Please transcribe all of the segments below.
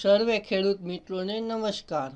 સર્વે ખેડૂત મિત્રોને નમસ્કાર.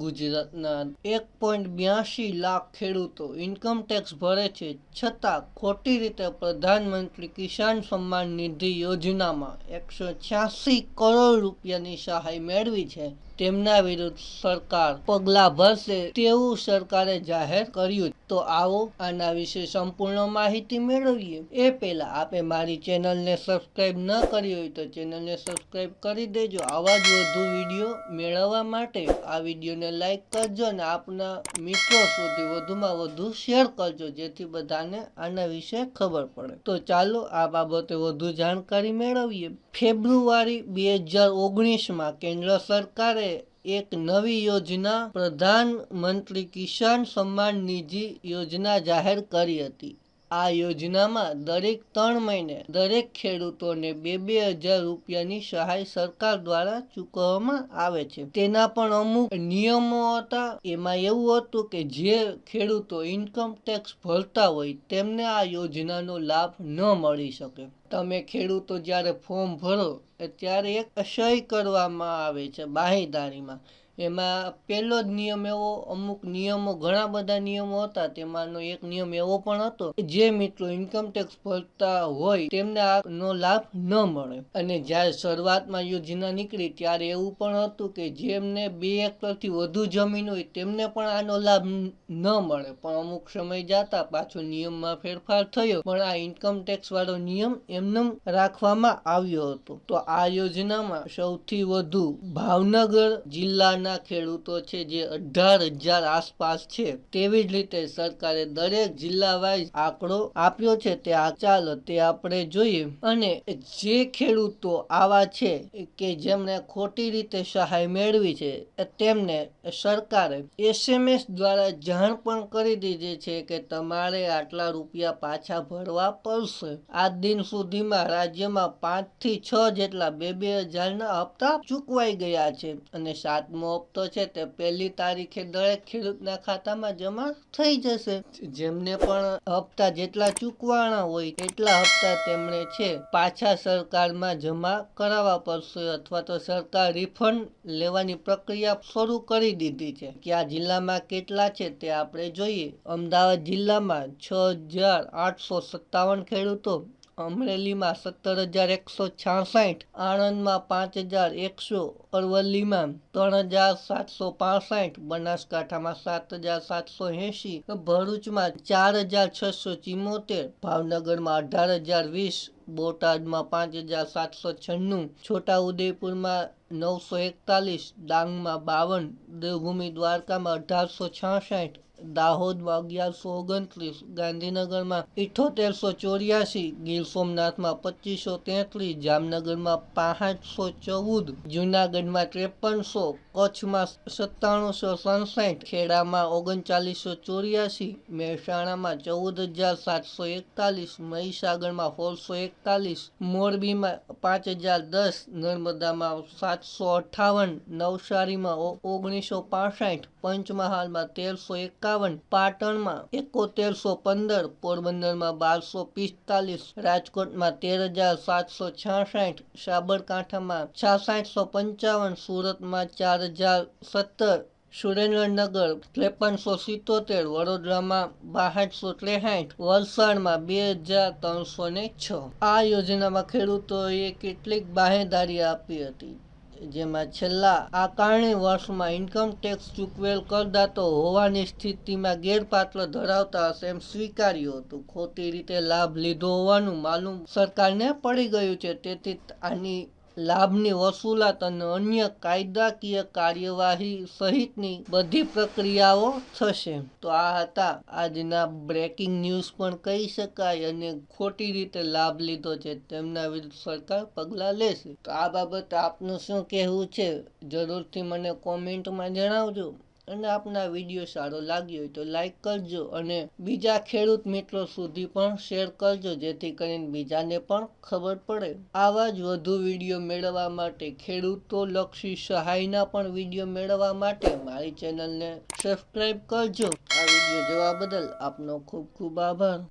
ગુજરાતના એક પોઈન્ટ બ્યાસી લાખ ખેડૂતો ઇન્કમ ટેક્સ ભરે છે, છતાં ખોટી રીતે પ્રધાનમંત્રી કિસાન સન્માન નિધિ યોજનામાં એકસો છ્યાસી કરોડ રૂપિયાની સહાય મેળવી છે. તેમના વિરુદ્ધ સરકાર પગલાં ભરશે તેવું સરકારે જાહેર કર્યું. તો આવો આના વિશે સંપૂર્ણ માહિતી મેળવીએ. એ પહેલા આપે મારી ચેનલને સબસ્ક્રાઈબ ન કરી હોય તો ચેનલને સબસ્ક્રાઈબ કરી દેજો. આવા જ વધુ વીડિયો મેળવવા માટે આ વિડીયોને લાઈક કરજો અને આપના મિત્રો સુધી વધુમાં વધુ શેર કરજો, જેથી બધાને આના વિશે ખબર પડે. તો ચાલો આ બાબતે વધુ જાણકારી મેળવીએ. ફેબ્રુઆરી બે હજાર ઓગણીસમાં કેન્દ્ર સરકારે એક નવી યોજના પ્રધાનમંત્રી કિસાન સન્માન નિધિ યોજના જાહેર કરી હતી. આ યોજનામાં દરેક ત્રણ મહિને દરેક ખેડૂતોને બે બે હજાર રૂપિયાની સહાય સરકાર દ્વારા ચૂકવવામાં આવે છે. તેના પણ અમુક નિયમો હતા. એમાં એવું હતું કે જે ખેડૂતો ઇન્કમ ટેક્સ ભરતા હોય તેમને આ યોજનાનો લાભ ન મળી શકે. તમે ખેડૂતો જ્યારે ફોર્મ ભરો ત્યારે એક સહી કરવામાં આવે છે બાહેદારીમાં એમાં પહેલો જ નિયમ એવો, અમુક નિયમો, ઘણા બધા નિયમો હતા, તેમાંનો એક નિયમ એવો પણ હતો જે મિત્રો ઇન્કમ ટેક્સ ભરતા હોય તેમને આનો લાભ ન મળે. અને જ્યારે શરૂઆતમાં યોજના નીકળી ત્યારે એવું પણ હતું કે જેમને બે એકરથી વધુ જમીન હોય તેમને પણ આનો લાભ ન મળે. પણ અમુક સમય જતા પાછો નિયમમાં ફેરફાર થયો. પણ આ ઇન્કમ ટેક્સ વાળો નિયમ એમને રાખવામાં આવ્યો હતો. તો આ યોજનામાં સૌથી વધુ ભાવનગર જિલ્લાના ખેડૂતો છે જે અઢાર હજાર આસપાસ છે. તેવી જ રીતે સરકારે દરેક જિલ્લા વાઇઝ આંકડો આપ્યો છે. તે આ ચાલો તે આપણે જોઈએ. અને જે ખેડૂતો આવા છે કે જેમણે ખોટી રીતે સહાય મેળવી છે, તેમને સરકારે એસએમએસ દ્વારા જાણ પણ કરી દીધી છે કે તમારે આટલા રૂપિયા પાછા ભરવા પડશે. આ દિન સુધીમાં રાજ્યમાં પાંચથી છ જેટલા બે બે હજારના હપ્તા ચૂકવાઈ ગયા છે. અને સાતમો હપ્તો છે તે પહેલી તારીખે દરેક ખેડૂતના ખાતામાં જમા થઈ જશે. જેમને પણ હપ્તા જેટલા ચૂકવાના હોય એટલા હપ્તા તેમણે છે પાછા સરકારમાં જમા કરાવવા પડશે અથવા તો સરકાર રિફંડ લેવાની પ્રક્રિયા શરૂ કરી દીધી છે. કયા જિલ્લામાં કેટલા છે તે આપણે જોઈએ. અમદાવાદ જિલ્લામાં છ હજાર આઠસો સત્તાવન ખેડૂતો અમરેલીમાં સત્તર હજાર એકસો છાસઠ, આણંદમાં પાંચ હજાર એકસો, અરવલ્લીમાં ત્રણ હજાર સાતસો પાસઠ, બનાસકાંઠામાં સાત હજાર સાતસો એંશી, ભરૂચમાં ચાર હજાર છસો ચિમ્મોતેર ભાવનગરમાં અઢાર હજાર વીસ, બોટાદમાં પાંચ હજાર સાતસો છન્નું, છોટાઉદેપુરમાં નવસો એકતાલીસ, ડાંગમાં બાવન, દેવભૂમિ દ્વારકામાં અઢારસો છાસઠ દાહોદમાં અગિયારસો ઓગણત્રીસ, ગાંધીનગરમાં ઇઠોતેરસો ચોર્યાસી, ગીર સોમનાથમાં પચીસો તેત્રીસ, જામનગરમાં પાંચસો ચૌદ, જુનાગઢમાં ત્રેપનસો, કચ્છમાં સત્તાણુંસો સડસઠ, ખેડામાં ઓગણચાલીસો ચોર્યાસી, મહેસાણામાં ચૌદ હજાર સાતસો એકતાલીસ, મહીસાગરમાં સોળસો એકતાલીસ, મોરબીમાં પાંચ હજાર દસ, નર્મદામાં સાતસો અઠ્ઠાવન નવસારીમાં ઓગણીસો પાસઠ, પંચમહાલમાં તેરસો એકાવન પાટણમાં એકોતેરસો પંદર, પોરબંદરમાં બારસો પિસ્તાલીસ, રાજકોટમાં તેર હજાર સાતસો છાસઠ, સાબરકાંઠામાં છાસઠસો પંચાવન, સુરતમાં ચાર હજાર સત્તર, સુરેન્દ્રનગર ત્રેપનસો સિત્તોતેર, વડોદરામાં બાસઠસો ત્રેસઠ, વલસાડમાં બે હજાર ત્રણસો ને છ. આ યોજનામાં ખેડૂતોએ કેટલીક બાહેદારી આપી હતી. જેમાં છેલ્લા આકારણી વર્ષમાં ઇન્કમ ટેક્સ ચૂકવેલ કરદાતો હોવાની સ્થિતિમાં ગેરપાત્ર ધરાવતા હશે એમ સ્વીકાર્યું હતું. ખોટી રીતે લાભ લીધો હોવાનું માલુમ સરકારને પડી ગયું છે. તેથી આની લાભની વસૂલાત અને અન્ય કાયદાકીય કાર્યવાહી સહિતની બધી પ્રક્રિયાઓ થશે. તો આ હતા આજના બ્રેકિંગ ન્યૂઝ પણ કહી શકાય અને ખોટી રીતે લાભ લીધો છે. તેમના વિરુદ્ધ સરકાર પગલાં લેશે. તો આ બાબતે આપનું શું કહેવું છે? જરૂરથી મને કોમેન્ટમાં જણાવજો. અને આપના વીડિયો સારો લાગ્યો હોય તો લાઈક કરજો અને બીજા ખેડૂત મિત્રો સુધી પણ શેર કરજો, જેથી કરીને બીજાને પણ ખબર પડે. આવા જ વધુ વીડિયો મેળવવા માટે ખેડૂતો લક્ષી સહાયના પણ વીડિયો મેળવવા માટે મારી ચેનલને સબસ્ક્રાઈબ કરજો. આ વીડિયો જોવા બદલ આપનો ખૂબ ખૂબ આભાર.